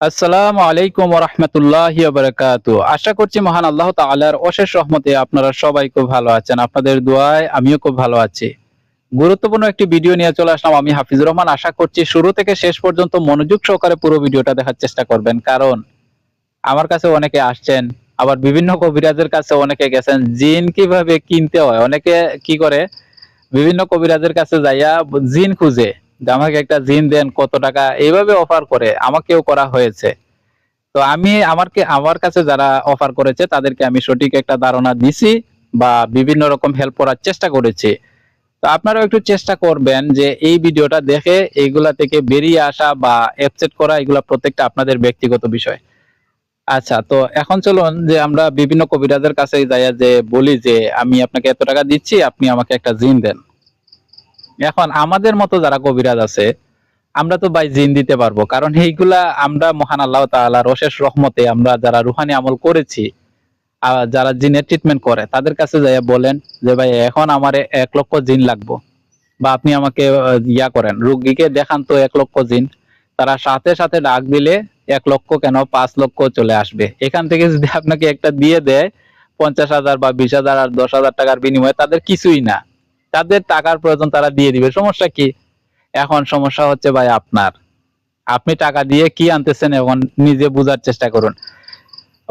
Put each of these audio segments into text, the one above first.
আসসালামু আলাইকুম রহমতুল্লাহ বারাকাতু আশা করছি মহান আল্লাহ তাআলার অশেষ রহমতে আপনারা সবাই খুব ভালো আছেন। আপনাদের দোয়ায় আমিও খুব ভালো আছি। গুরুত্বপূর্ণ একটি ভিডিও নিয়ে চলে আসলাম আমি হাফিজুর রহমান। আশা করছি শুরু থেকে শেষ পর্যন্ত মনোযোগ সহকারে পুরো ভিডিওটা দেখার চেষ্টা করবেন। কারণ আমার কাছে অনেকে আসছেন, আবার বিভিন্ন কবিরাজের কাছে অনেকে গেছেন। জিন কীভাবে কিনতে হয়? অনেকে কি করে? বিভিন্ন কবিরাজের কাছে যাইয়া জিন খুঁজে। যে আমাকে একটা জিন দেন, কত টাকা, এইভাবে অফার করে আমাকেও করা হয়েছে। তো আমি আমারকে, আমার কাছে যারা অফার করেছে, তাদেরকে আমি সঠিক একটা ধারণা দিছি বা বিভিন্ন রকম হেল্প করার চেষ্টা করেছি। তো আপনারাও একটু চেষ্টা করবেন যে এই ভিডিওটা দেখে এইগুলা থেকে বেরিয়ে আসা বা অ্যাপসেট করা, এগুলা প্রত্যেকটা আপনাদের ব্যক্তিগত বিষয়। আচ্ছা তো এখন চলুন যে আমরা বিভিন্ন কবিরাজের কাছে যাইয়া যে বলি যে, আমি আপনাকে এত টাকা দিচ্ছি, আপনি আমাকে একটা জিন দেন। এখন আমাদের মতো যারা কবিরাজ আছে, আমরা তো ভাই জিন দিতে পারব। কারণ এইগুলা আমরা মহান আল্লাহ তাআলার অশেষ রহমতে আমরা যারা রুহানি আমল করেছি যারা জিনের ট্রিটমেন্ট করে, তাদের কাছে যাইয়া বলেন যে, ভাই, এখন আমার এক লক্ষ জিন লাগবো। বা আপনি আমাকে ইয়া করেন, রুগীকে দেখান তো এক লক্ষ জিন, তারা সাথে সাথে ডাক দিলে এক লক্ষ কেন পাঁচ লক্ষ চলে আসবে। এখান থেকে যদি আপনাকে একটা দিয়ে দেয়, পঞ্চাশ হাজার বা বিশ হাজার আর দশ হাজার টাকার বিনিময়ে তাদের কিছুই না। তাদের টাকার প্রয়োজন তারা দিয়ে দিবে। সমস্যা কি? এখন সমস্যা হচ্ছে ভাই আপনার। আপনি টাকা দিয়ে কি আনতেছেন এখন নিজে বোঝার চেষ্টা করুন।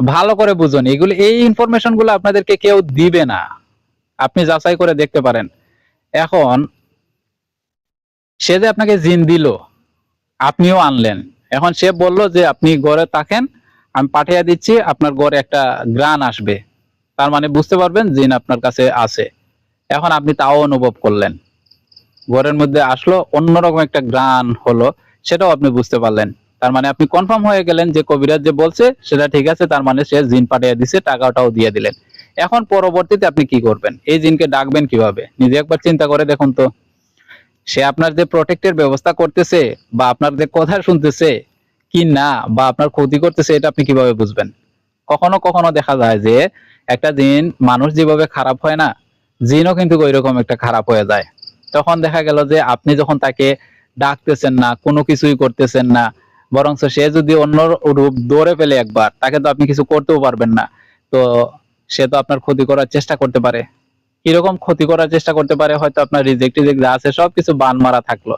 ভালো করে বুঝুন। এগুলো, এই ইনফরমেশনগুলো আপনাদেরকে কেউ দিবে না। আপনি যাচাই করে দেখতে পারেন। এখন, সে যে আপনাকে জিন দিল, আপনিও আনলেন। এখন সে বলল যে, আপনি গড়ে থাকেন, আমি পাঠিয়ে দিচ্ছি, আপনার গড়ে একটা গ্রান আসবে। তার মানে বুঝতে পারবেন জিন আপনার কাছে আছে। এখন আপনি তাও অনুভব করলেন। ঘরের মধ্যে আসলো, অন্যরকম একটা গ্রান হলো, সেটাও আপনি বুঝতে পারলেন। তার মানে আপনি কনফার্ম হয়ে গেলেন যে কবিরাজ যে বলছে, সেটা ঠিক আছে, তার মানে সে জিন পাঠিয়ে দিছে, টাকাটাও দিয়ে দিলেন। এখন পরবর্তীতে আপনি কি করবেন? এই জিনকে ডাকবেন কীভাবে? নিজে একবার চিন্তা করে দেখুন তো। সে আপনার যে প্রোটেক্টের ব্যবস্থা করতেছে, বা আপনার যে কথা শুনতেছে, কি না, বা আপনার ক্ষতি করতেছে, এটা আপনি কীভাবে বুঝবেন? কখনো কখনো দেখা যায় যে, একটা জিন মানুষ যেভাবে খারাপ হয় না জিনও কিন্তু ওইরকম একটা খারাপ হয়ে যায়। তখন দেখা গেল যে আপনি যখন তাকে ডাকতেছেন না, কোনো কিছুই করতেছেন না বরং সে যদি অন্য রূপ দৌড়ে ফেলে একবার, তাকে তো আপনি কিছু করতেও পারবেন না। তো সে তো আপনার ক্ষতি করার চেষ্টা করতে পারে। কীরকম ক্ষতি করার চেষ্টা করতে পারে, হয়তো আপনার রিজেক্ট টিজেক্ট যা আছে সবকিছু বান মারা থাকল।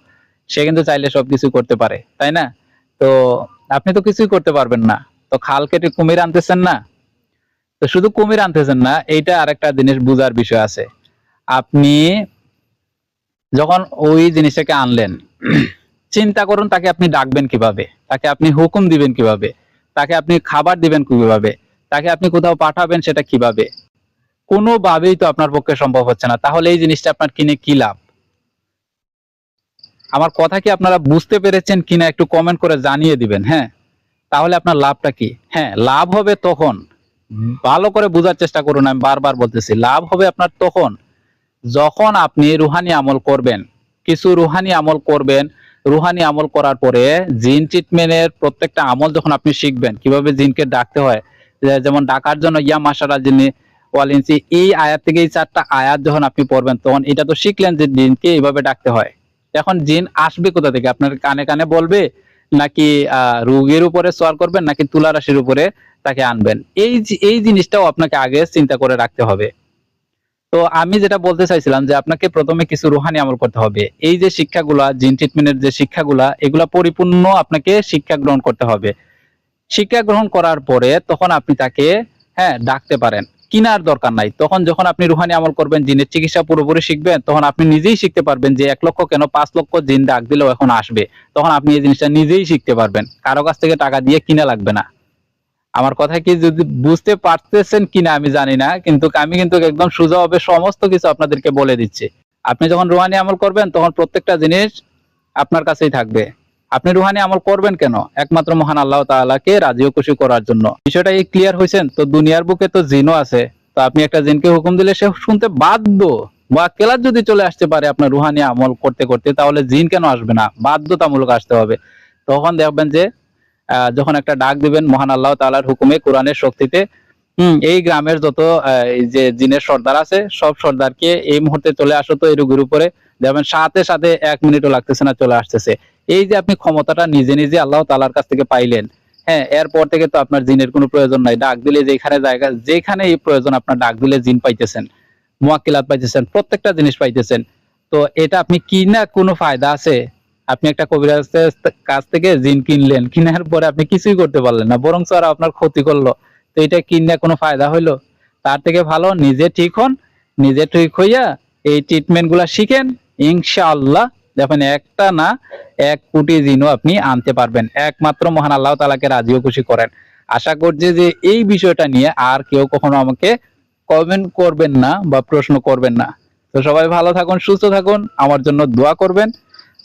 সে কিন্তু চাইলে সবকিছু করতে পারে, তাই না? তো আপনি তো কিছুই করতে পারবেন না। তো খাল কেটে কুমির আনতেছেন না তো শুধু কুমির আনতেছেন না, এইটা আরেকটা জিনিস বুঝার বিষয় আছে। আপনি যখন ওই জিনিসটাকে আনলেন, চিন্তা করুন তাকে আপনি ডাকবেন কীভাবে, তাকে আপনি হুকুম দিবেন কীভাবে, তাকে আপনি খাবার দিবেন কীভাবে, তাকে আপনি কোথাও পাঠাবেন সেটা কীভাবে। কোনোভাবেই তো আপনার পক্ষে সম্ভব হচ্ছে না। তাহলে এই জিনিসটা আপনার কিনে কি লাভ? আমার কথা কি আপনারা বুঝতে পেরেছেন কিনা একটু কমেন্ট করে জানিয়ে দিবেন হ্যাঁ? তাহলে আপনার লাভটা কি? হ্যাঁ লাভ হবে তখন। ভালো করে বোঝার চেষ্টা করুন, আমি বারবার বলতেছি, লাভ হবে আপনার তখন, যখন আপনি রুহানি আমল করবেন। কিছু রুহানি আমল করবেন, রুহানি আমল করার পরে জিন ট্রিটমেন্টের প্রত্যেকটা আমল যখন আপনি শিখবেন, কীভাবে জিনকে ডাকতে হয় যেমন ডাকার জন্য ইয়া মাসারা যিনি ওয়ালিনসি এই আয়াত থেকে এই চারটা আয়াত যখন আপনি পড়বেন, তখন এটা তো শিখলেন যে জিনকে এইভাবে ডাকতে হয়। এখন জিন আসবে কোথা থেকে? আপনার কানে কানে বলবে, নাকি, আহ, রোগীর উপরে সোয়ার করবেন, নাকি তুলা রাশির উপরে তাকে আনবেন। এই এই জিনিসটাও আপনাকে আগে চিন্তা করে রাখতে হবে। তো আমি যেটা বলতে চাইছিলাম যে আপনাকে প্রথমে কিছু রুহানি আমল করতে হবে। এই যে শিক্ষাগুলা, জিন ট্রিটমেন্টের যে শিক্ষাগুলা, এগুলা পরিপূর্ণ আপনাকে শিক্ষা গ্রহণ করতে হবে। শিক্ষা গ্রহণ করার পরে তখন আপনি তাকে হ্যাঁ ডাকতে পারেন। কিনার দরকার নাই। তখন যখন আপনি রুহানি আমল করবেন, জিনের চিকিৎসা পুরোপুরি শিখবেন, তখন আপনি নিজেই শিখতে পারবেন যে এক লক্ষ কেন পাঁচ লক্ষ জিন ডাক দিলেও এখন আসবে। তখন আপনি এই জিনিসটা নিজেই শিখতে পারবেন। কারও কাছ থেকে টাকা দিয়ে কিনা লাগবে না। আমার কথা কি যদি বুঝতে পারতেছেন কিনা আমি জানি না, কিন্তু আমি কিন্তু একদম সোজা হবে সমস্ত কিছু আপনাদেরকে বলে দিচ্ছি। আপনি যখন রুহানি আমল করবেন, তখন প্রত্যেকটা জিনিস আপনার কাছেই থাকবে। আপনি রুহানি আমল করবেন কেন? একমাত্র মহান আল্লাহ তাআলাকে রাজি ও খুশি করার জন্য। বিষয়টা এই ক্লিয়ার হয়েছেন তো দুনিয়ার বুকে তো জিনও আছে। তো আপনি একটা জিনকে হুকুম দিলে সে শুনতে বাধ্য। বা কেলার যদি চলে আসতে পারে আপনার রুহানি আমল করতে করতে, তাহলে জিন কেন আসবে না? বাধ্যতামূলক আসতে হবে। তখন দেখবেন যে যখন একটা ডাক দিবেন, মহান আল্লাহ তালার হুকুমে, কোরআনের শক্তিতে, হম, এই গ্রামের যত যে জিনের সর্দার আছে, সব সর্দারকে এই মুহূর্তে চলে আসো তো এই রোগীর উপরে দেখবেন সাথে সাথে এক মিনিটও লাগতেছে না, চলে আসতেছে। এই যে আপনি ক্ষমতাটা নিজে নিজে আল্লাহ তালার কাছ থেকে পাইলেন হ্যাঁ এরপর থেকে তো আপনার জিনের কোনো প্রয়োজন নাই। ডাক দিলে যেখানে জায়গা, যেখানে এই প্রয়োজন, আপনার ডাক দিলে জিন পাইতেছেন, মোয়াক্কিলাত পাইতেছেন, প্রত্যেকটা জিনিস পাইতেছেন। তো এটা আপনি কি না কোনো ফায়দা আছে? আপনি একটা কবিরাজের কাছ থেকে জিন কিনলেন, কিনার পরে আপনি কিছুই করতে পারলেন না বরং আর আপনার ক্ষতি করল। তো এটা কিনে কোনো ফায়দা হইল? তার থেকে ভালো নিজে ঠিক হন, নিজে ঠিক হইয়া এই ট্রিটমেন্টগুলা শিখেন, ইনশাআল্লাহ দেখেন একটা না, এক কোটি জিনও আপনি আনতে পারবেন। একমাত্র মহান আল্লাহ তালাকে রাজিও খুশি করেন। আশা করছি যে এই বিষয়টা নিয়ে আর কেউ কখনো আমাকে কমেন্ট করবেন না বা প্রশ্ন করবেন না। তো সবাই ভালো থাকুন, সুস্থ থাকুন, আমার জন্য দোয়া করবেন।